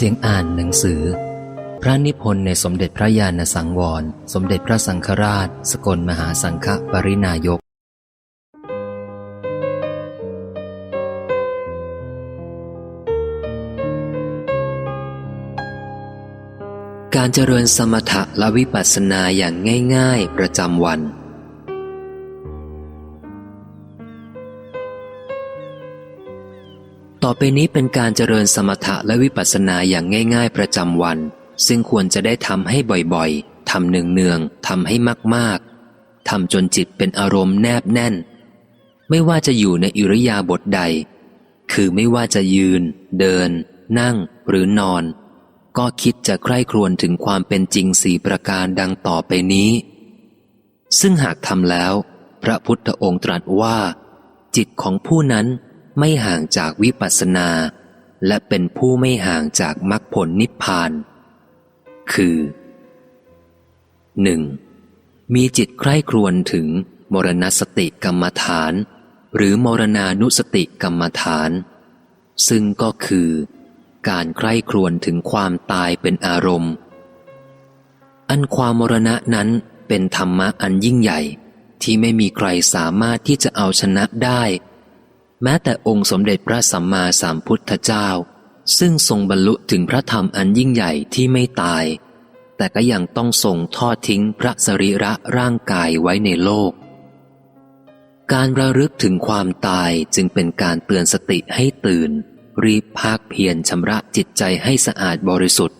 เสียงอ่านหนังสือ พระนิพนธ์ในสมเด็จพระญาณสังวร สมเด็จพระสังฆราช สกลมหาสังฆปรินายก การเจริญสมถะและวิปัสสนาอย่างง่าย ๆ ประจำวัน ต่อไปนี้เป็นการเจริญสมถะและวิปัสสนาอย่างง่าย ๆ ประจำวัน ซึ่งควรจะได้ทำให้บ่อยๆทำเนืองๆทำให้มากๆทำจนจิตเป็นอารมณ์แนบแน่น ไม่ว่าจะอยู่ในอิริยาบถใด คือไม่ว่าจะยืน เดิน นั่งหรือนอน ก็คิดจะใคร่ครวญถึงความเป็นจริงสี่ประการดังต่อไปนี้ ซึ่งหากทำแล้ว พระพุทธองค์ตรัสว่า จิตของผู้นั้น ไม่ห่างจากวิปัสสนา และเป็นผู้ไม่ห่างจากมรรคผลนิพพาน คือ 1. มีจิตใคร่ครวญถึงมรณสติกรรมฐาน หรือมรณานุสติกรรมฐาน ซึ่งก็คือ การใคร่ครวญถึงความตายเป็นอารมณ์ อันความมรณะนั้นเป็นธรรมะอันยิ่งใหญ่ที่ไม่มีใครสามารถที่จะเอาชนะได้ แม้แต่องค์สมเด็จพระสัมมาสัมพุทธเจ้า ซึ่งทรงบรรลุถึงพระธรรมอันยิ่งใหญ่ที่ไม่ตาย แต่ก็ยังต้องทรงทอดทิ้งพระสรีระร่างกายไว้ในโลก การระลึกถึงความตายจึงเป็นการเตือนสติให้ตื่น รีบภาคเพียรชำระจิตใจให้สะอาดบริสุทธิ์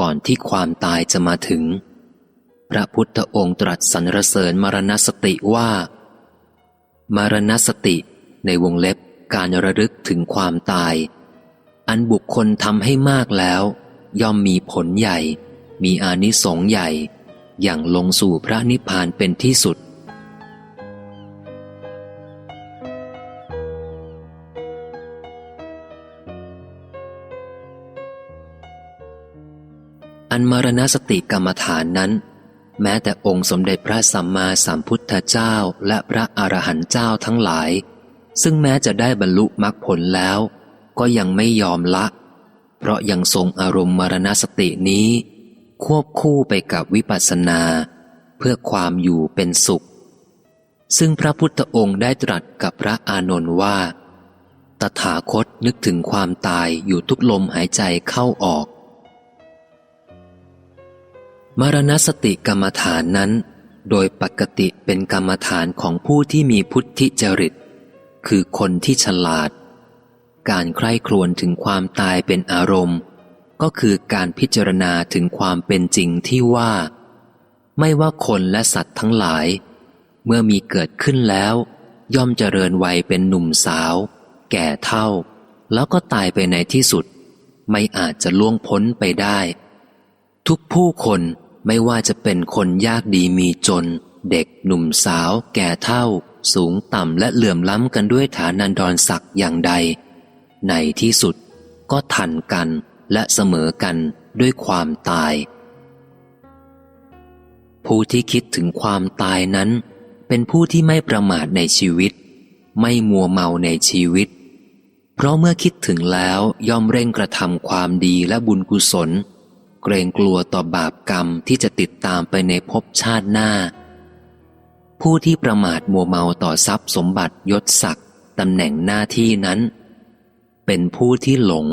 ก่อนที่ความตายจะมาถึง พระพุทธองค์ตรัสสรรเสริญมรณสติว่า มรณสติ ในวงเล็บการระลึกถึงความตาย อันบุคคลทำให้มากแล้ว ย่อมมีผลใหญ่ มีอานิสงส์ใหญ่ อย่างลงสู่พระนิพพานเป็นที่สุด อันมรณสติกรรมฐานนั้นแม้แต่องค์สมเด็จพระสัมมาสัมพุทธเจ้าและพระอรหันต์เจ้าทั้งหลาย ซึ่งแม้จะได้บรรลุมรรคผลแล้ว ก็ยังไม่ยอมละ เพราะยังทรงอารมณ์มรณสตินี้ ควบคู่ไปกับวิปัสสนา เพื่อความอยู่เป็นสุข ซึ่งพระพุทธองค์ได้ตรัสกับพระอานนท์ว่า ตถาคตนึกถึงความตายอยู่ทุกลมหายใจเข้าออก มรณสติกรรมฐานนั้น โดยปกติเป็นกรรมฐานของผู้ที่มีพุทธิจริต คือคนที่ฉลาด การใคร่ครวญถึงความตายเป็นอารมณ์ ก็คือการพิจารณาถึงความเป็นจริงที่ว่า ไม่ว่าคนและสัตว์ทั้งหลาย เมื่อมีเกิดขึ้นแล้ว ย่อมเจริญวัยเป็นหนุ่มสาว แก่เท่า แล้วก็ตายไปในที่สุด ไม่อาจจะล่วงพ้นไปได้ ทุกผู้คนไม่ว่าจะเป็นคนยากดีมีจน เด็กหนุ่มสาว แก่เท่า สูงต่ำและเหลื่อมล้ำกันด้วยฐานันดรศักดิ์อย่างใด ในที่สุดก็ทันกันและเสมอกันด้วยความตาย ผู้ที่คิดถึงความตายนั้น เป็นผู้ที่ไม่ประมาทในชีวิต ไม่มัวเมาในชีวิต เพราะเมื่อคิดถึงแล้วย่อมเร่งกระทำความดีและบุญกุศล เกรงกลัวต่อบาปกรรมที่จะติดตามไปในภพชาติหน้า ผู้ที่ประมาทมัวเมาต่อทรัพย์สมบัติยศศักดิ์ตำแหน่งหน้าที่นั้น เป็นผู้ที่หลง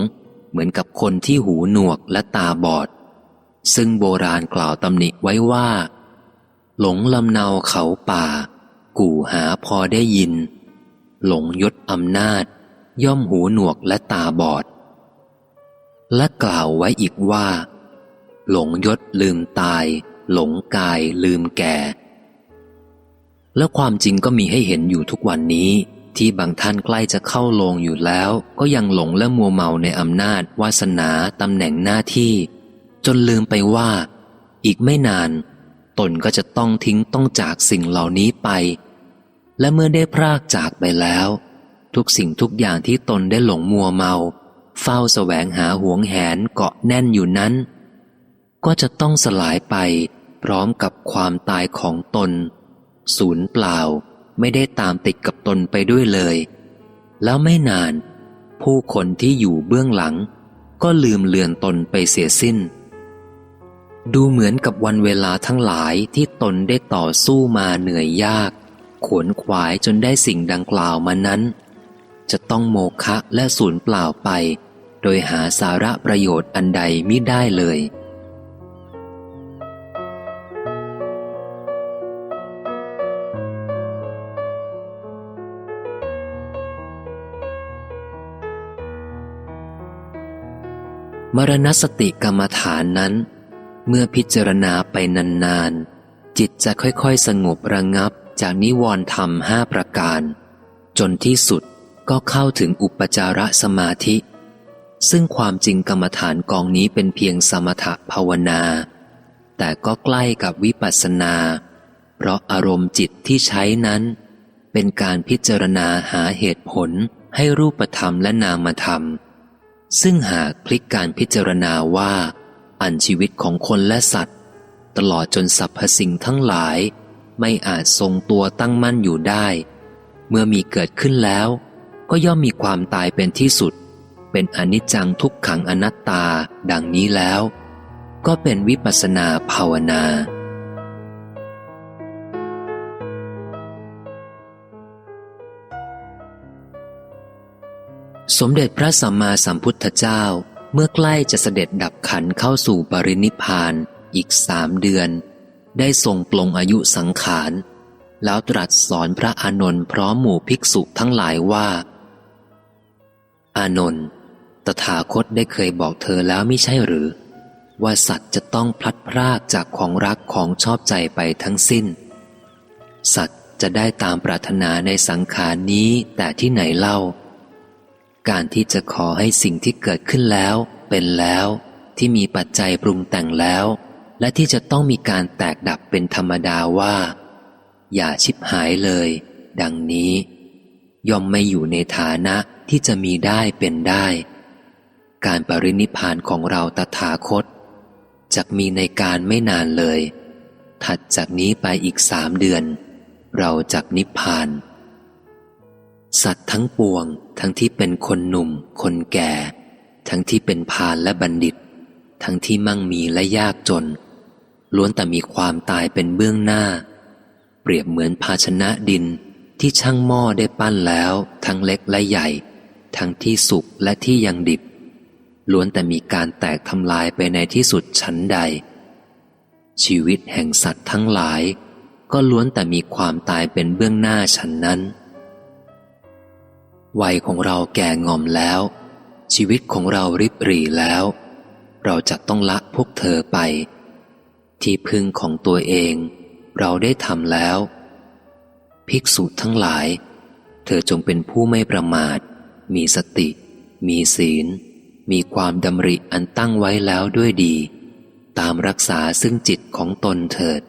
เหมือนกับคนที่หูหนวกและตาบอด ซึ่งโบราณกล่าวตำหนิไว้ว่า หลงลำเนาเขาป่า กู่หาพอได้ยิน หลงยศอำนาจ ย่อมหูหนวกและตาบอด และกล่าวไว้อีกว่า หลงยศลืมตาย หลงกายลืมแก่ และความจริงก็มีให้เห็นอยู่ทุกวันนี้ ที่บางท่านใกล้จะเข้าลงอยู่แล้ว ก็ยังหลงและมัวเมาในอำนาจ วาสนาตำแหน่งหน้าที่ จนลืมไปว่า อีกไม่นาน ตนก็จะต้องทิ้งต้องจากสิ่งเหล่านี้ไป และเมื่อได้พรากจากไปแล้ว ทุกสิ่งทุกอย่างที่ตนได้หลงมัวเมา เฝ้าแสวงหาหวงแหนเกาะแน่นอยู่นั้น ก็จะต้องสลายไป พร้อมกับความตายของตน ศูนย์เปล่าไม่ได้ตามติดกับตนไปด้วยเลย แล้วไม่นาน ผู้คนที่อยู่เบื้องหลัง ก็ลืมเลือนตนไปเสียสิ้น ดูเหมือนกับวันเวลาทั้งหลายที่ตนได้ต่อสู้มาเหนื่อยยาก ขวนขวายจนได้สิ่งดังกล่าวมานั้น จะต้องโมฆะและสูญเปล่าไป โดยหาสาระประโยชน์อันใดมิได้เลย มรณสติกรรมฐานนั้น เมื่อพิจารณาไปนานๆ จิตจะค่อยๆ สงบระงับจากนิวรณ์ธรรมห้าประการ จนที่สุดก็เข้าถึงอุปจารสมาธิ ซึ่งความจริงกรรมฐานกองนี้เป็นเพียงสมถภาวนา แต่ก็ใกล้กับวิปัสสนา เพราะอารมณ์จิตที่ใช้นั้น เป็นการพิจารณาหาเหตุผลให้รูปธรรมและนามธรรม ซึ่งหากพลิกการพิจารณาว่า อันชีวิตของคนและสัตว์ ตลอดจนสรรพสิ่งทั้งหลาย ไม่อาจทรงตัวตั้งมั่นอยู่ได้ เมื่อมีเกิดขึ้นแล้ว ก็ย่อมมีความตายเป็นที่สุด เป็นอนิจจังทุกขังอนัตตาดังนี้แล้ว ก็เป็นวิปัสสนาภาวนา สมเด็จพระสัมมาสัมพุทธเจ้าเมื่อใกล้จะเสด็จดับขันเข้าสู่ปรินิพานอีกสามเดือน ได้ทรงปลงอายุสังขาร แล้วตรัสสอนพระอานนท์พร้อมหมู่ภิกษุทั้งหลายว่า อานนท์ตถาคตได้เคยบอกเธอแล้วไม่ใช่หรือ ว่าสัตว์จะต้องพลัดพรากจากของรักของชอบใจไปทั้งสิ้น สัตว์จะได้ตามปรารถนาในสังขารนี้แต่ที่ไหนเล่า การที่จะขอให้สิ่งที่เกิดขึ้นแล้ว เป็นแล้ว ที่มีปัจจัยปรุงแต่งแล้ว และที่จะต้องมีการแตกดับเป็นธรรมดาว่า อย่าชิบหายเลย ดังนี้ ย่อมไม่อยู่ในฐานะที่จะมีได้เป็นได้ การปรินิพานของเราตถาคตจะมีในการไม่นานเลย ถัดจากนี้ไปอีกสามเดือน เราจักนิพพาน สัตว์ทั้งปวง ทั้งที่เป็นคนหนุ่ม คนแก่ ทั้งที่เป็นพาลและบัณฑิต ทั้งที่มั่งมีและยากจน ล้วนแต่มีความตายเป็นเบื้องหน้า เปรียบเหมือนภาชนะดินที่ช่างหม้อได้ปั้นแล้ว ทั้งเล็กและใหญ่ ทั้งที่สุกและที่ยังดิบ ล้วนแต่มีการแตกทำลายไปในที่สุดชั้นใด ชีวิตแห่งสัตว์ทั้งหลาย ก็ล้วนแต่มีความตายเป็นเบื้องหน้าฉันนั้น วัยของเราแก่งอมแล้ว ชีวิตของเราริบหรี่แล้ว เราจะต้องละพวกเธอไป ที่พึ่งของตัวเอง เราได้ทำแล้ว ภิกษุทั้งหลาย เธอจงเป็นผู้ไม่ประมาท มีสติ มีศีล มีความดำริอันตั้งไว้แล้วด้วยดี ตามรักษาซึ่งจิตของตนเถิด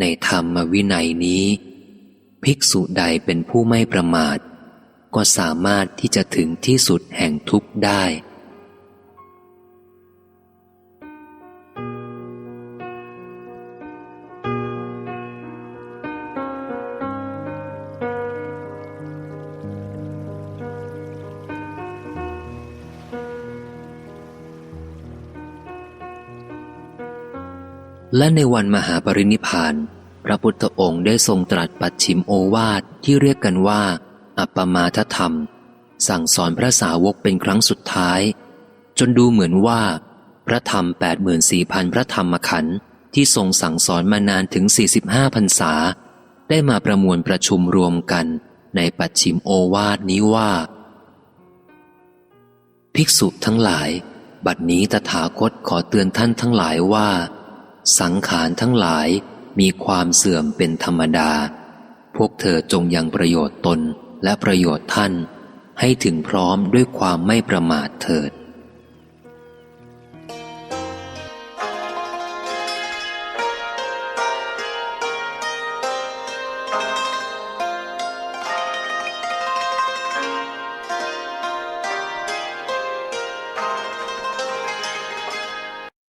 ในธรรมวินัยนี้ ภิกษุใดเป็นผู้ไม่ประมาท ก็สามารถที่จะถึงที่สุดแห่งทุกข์ได้ และในวันมหาปรินิพาน พระพุทธองค์ได้ทรงตรัสปัดชิมโอวาทที่เรียกกันว่า อัปปมาทธรรม สั่งสอนพระสาวกเป็นครั้งสุดท้าย จนดูเหมือนว่า พระธรรม 84,000 พระธรรมขันธ์ที่ทรงสั่งสอนมานานถึง 45พรรษา ได้มาประมวลประชุมรวมกันในปัดชิมโอวาทนี้ว่า ภิกษุทั้งหลาย บัดนี้ตถาคตขอเตือนท่านทั้งหลายว่า สังขารทั้งหลายมีความเสื่อมเป็นธรรมดา พวกเธอจงยังประโยชน์ตน และประโยชน์ท่าน ให้ถึงพร้อมด้วยความไม่ประมาทเถิด